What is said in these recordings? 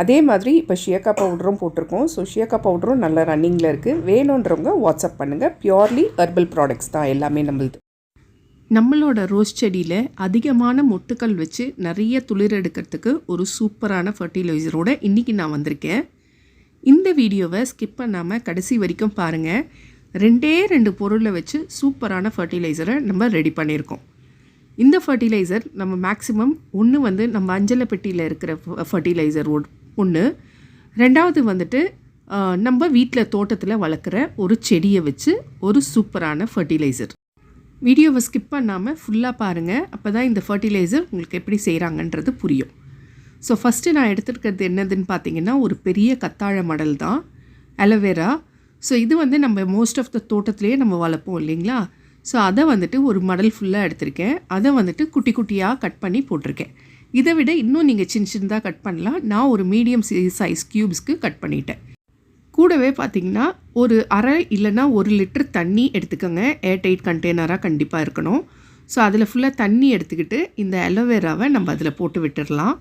அதே மாதிரி இப்போ ஷியக்கா பவுடரும் போட்டிருக்கோம். ஸோ ஷியக்கா பவுடரும் நல்ல ரன்னிங்கில் இருக்குது வேணுன்றவங்க வாட்ஸ்அப் பண்ணுங்கள் பியோர்லி ஹெர்பல் ப்ராடக்ட்ஸ் தான் எல்லாமே நம்மளுது. நம்மளோட ரோஸ் செடியில் அதிகமான மொட்டுக்கள் வச்சு நிறைய துளிர் எடுக்கிறதுக்கு ஒரு சூப்பரான ஃபர்டிலைசரோடு இன்றைக்கி நான் வந்திருக்கேன். இந்த வீடியோவை ஸ்கிப் பண்ணாமல் கடைசி வரைக்கும் பாருங்கள் ரெண்டே ரெண்டு பொருளை வச்சு சூப்பரான ஃபர்டிலைசரை நம்ம ரெடி பண்ணியிருக்கோம். இந்த ஃபர்டிலைசர் நம்ம மேக்ஸிமம் ஒன்று வந்து நம்ம அஞ்சலை பெட்டியில் இருக்கிற ஃபர்டிலைசர் ஒன்று ரெண்டாவது வந்துட்டு நம்ம வீட்டில் தோட்டத்தில் வளர்க்குற ஒரு செடியை வச்சு ஒரு சூப்பரான ஃபர்டிலைசர் வீடியோவை ஸ்கிப் பண்ணாமல் ஃபுல்லாக பாருங்கள் அப்போ தான் இந்த ஃபர்டிலைசர் உங்களுக்கு எப்படி செய்கிறாங்கன்றது புரியும். ஸோ ஃபஸ்ட்டு நான் எடுத்துருக்கிறது என்னதுன்னு பார்த்தீங்கன்னா ஒரு பெரிய கத்தாழ மடல் தான். அலோவேரா ஸோ இது வந்து நம்ம மோஸ்ட் ஆஃப் த தோட்டத்திலேயே நம்ம வளர்ப்போம் இல்லைங்களா? ஸோ அதை வந்துட்டு ஒரு மடல் ஃபுல்லாக எடுத்திருக்கேன். அதை வந்துட்டு குட்டி குட்டியாக கட் பண்ணி போட்டிருக்கேன். இதை விட இன்னும் நீங்கள் சின்ன சின்னதாக கட் பண்ணலாம். நான் ஒரு மீடியம் சைஸ் க்யூப்ஸ்க்கு கட் பண்ணிட்டேன். கூடவே பார்த்தீங்கன்னா ஒரு அரை இல்லைன்னா ஒரு லிட்டர் தண்ணி எடுத்துக்கோங்க. ஏர்டைட் கண்டெய்னராக கண்டிப்பாக இருக்கணும். ஸோ அதில் ஃபுல்லாக தண்ணி எடுத்துக்கிட்டு இந்த அலோவேராவை நம்ம அதில் போட்டு விட்டுடலாம்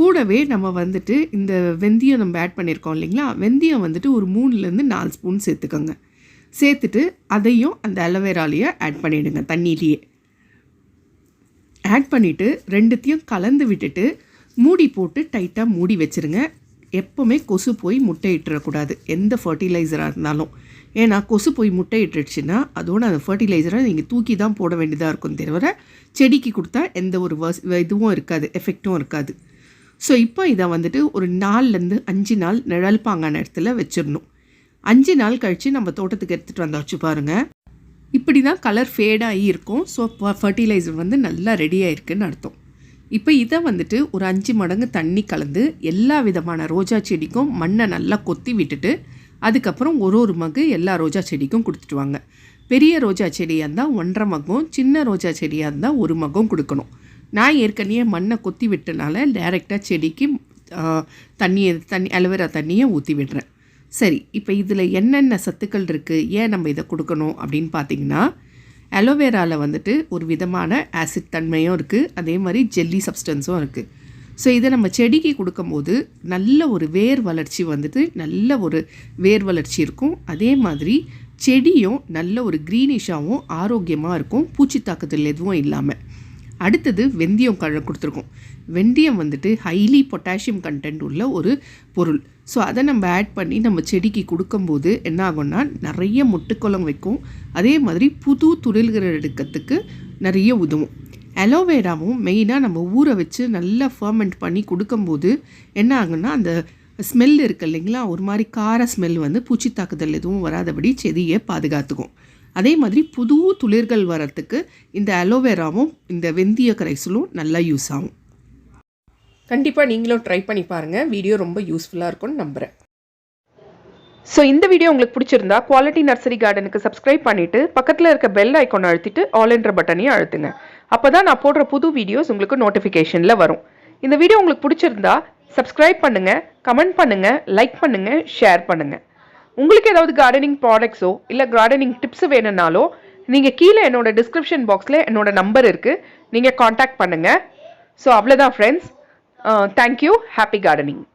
கூடவே நம்ம வந்துட்டு இந்த வெந்தயம் நம்ம ஆட் பண்ணியிருக்கோம் இல்லைங்களா? வெந்தயம் வந்துட்டு ஒரு மூணுலேருந்து நாலு ஸ்பூன் சேர்த்துக்கோங்க. சேர்த்துட்டு அதையும் அந்த அலோவேராலேயே ஆட் பண்ணிவிடுங்க தண்ணியிலேயே. ஆட் பண்ணிவிட்டு ரெண்டுத்தையும் கலந்து விட்டுட்டு மூடி போட்டு டைட்டாக மூடி வச்சுருங்க. எப்போவுமே கொசு போய் முட்டை இட்டுறக்கூடாது. எந்த ஃபர்டிலைசராக இருந்தாலும். ஏன்னா கொசு போய் முட்டை இட்டுடுச்சுன்னா அதோட அந்த ஃபர்டிலைசரை நீங்கள் தூக்கி தான் போட வேண்டியதாக இருக்கும் தவிர செடிக்கு கொடுத்தா எந்த ஒரு வஸ் இதுவும் இருக்காது எஃபெக்ட்டும் இருக்காது. ஸோ இப்போ இதை வந்துட்டு ஒரு நாலுலேருந்து அஞ்சு நாள் நிழல் பாங்கான இடத்துல வச்சிடணும். அஞ்சு நாள் கழித்து நம்ம தோட்டத்துக்கு எடுத்துகிட்டு வந்தாச்சு பாருங்கள் இப்படி தான் கலர் ஃபேடாகி இருக்கும். ஸோ ஃபர்டிலைசர் வந்து நல்லா ரெடி ஆயிருக்குன்னு அர்த்தம். இப்போ இதை வந்துட்டு ஒரு அஞ்சு மடங்கு தண்ணி கலந்து எல்லா விதமான ரோஜா செடிக்கும் மண்ணை நல்லா கொத்தி விட்டுட்டு அதுக்கப்புறம் ஒரு ஒரு மகு எல்லா ரோஜா செடிக்கும் கொடுத்துட்டு வாங்க. பெரிய ரோஜா செடியாக இருந்தால் ஒன்றரை மகம் சின்ன ரோஜா செடியாக இருந்தால் ஒரு மகம் கொடுக்கணும். நான் ஏற்கனவே மண்ணை கொத்தி விட்டனால டைரெக்டாக செடிக்கு தண்ணியை தண்ணி அலோவேரா தண்ணியை ஊற்றி விடுறேன். சரி இப்போ இதில் என்னென்ன சத்துக்கள் இருக்குது ஏன் நம்ம இதை கொடுக்கணும் அப்படின்னு பார்த்தீங்கன்னா அலோவேராவில் வந்துட்டு ஒரு விதமான ஆசிட் தன்மையும் இருக்குது அதே மாதிரி ஜெல்லி சப்ஸ்டன்ஸும் இருக்குது ஸோ இதை நம்ம செடிக்கு கொடுக்கும்போது நல்ல ஒரு வேர் வளர்ச்சி வந்துட்டு நல்ல ஒரு வேர் வளர்ச்சி இருக்கும். அதே மாதிரி செடியும் நல்ல ஒரு க்ரீனிஷாகவும் ஆரோக்கியமாக இருக்கும். பூச்சி தாக்குதல் எதுவும் இல்லாமல் அடுத்தது வெந்தயம் கழ கொடுத்துருக்கோம். வெந்தயம் வந்துட்டு ஹைலி பொட்டாசியம் கண்டென்ட் உள்ள ஒரு பொருள். ஸோ அதை நம்ம ஆட் பண்ணி நம்ம செடிக்கு கொடுக்கும்போது என்ன ஆகும்னா நிறைய முட்டுக்குளம் வைக்கும். அதே மாதிரி புது துளில்கள் எடுக்கிறதுக்கு நிறைய உதவும். அலோவேராவும் மெயினாக நம்ம ஊற வச்சு நல்லா ஃபர்மெண்ட் பண்ணி கொடுக்கும்போது என்ன ஆகும்னா அந்த ஸ்மெல் இருக்கு இல்லைங்களா ஒரு மாதிரி கார ஸ்மெல் வந்து பூச்சி தாக்குதல் எதுவும் வராதபடி செடியை பாதுகாத்துக்கும். அதே மாதிரி புது துளிர்கள் வரத்துக்கு இந்த அலோவேராவும் இந்த வெந்திய கரைசலும் நல்லா யூஸ் ஆகும். கண்டிப்பாக நீங்களும் ட்ரை பண்ணி பாருங்கள் வீடியோ ரொம்ப யூஸ்ஃபுல்லாக இருக்கும்னு நம்புகிறேன் ஸோ இந்த வீடியோ உங்களுக்கு பிடிச்சிருந்தா குவாலிட்டி நர்சரி கார்டனுக்கு சப்ஸ்கிரைப் பண்ணிவிட்டு பக்கத்தில் இருக்க பெல் ஐக்கான் அழுத்திட்டு ஆல் என்ற பட்டனையும் அழுத்துங்க. அப்போ தான் நான் போடுற புது வீடியோஸ் உங்களுக்கு நோட்டிஃபிகேஷனில் வரும். இந்த வீடியோ உங்களுக்கு பிடிச்சிருந்தா சப்ஸ்கிரைப் பண்ணுங்கள் கமெண்ட் பண்ணுங்கள் லைக் பண்ணுங்கள் ஷேர் பண்ணுங்கள் உங்களுக்கு ஏதாவது கார்டனிங் ப்ராடக்ட்ஸோ இல்லை கார்டனிங் டிப்ஸ் வேணும்னாலோ நீங்கள் கீழே என்னோட டிஸ்கிரிப்ஷன் பாக்ஸில் என்னோட நம்பர் இருக்குது நீங்கள் காண்டாக்ட் பண்ணுங்கள் ஸோ அவ்வளோதான் friends Uh, thank you. Happy gardening.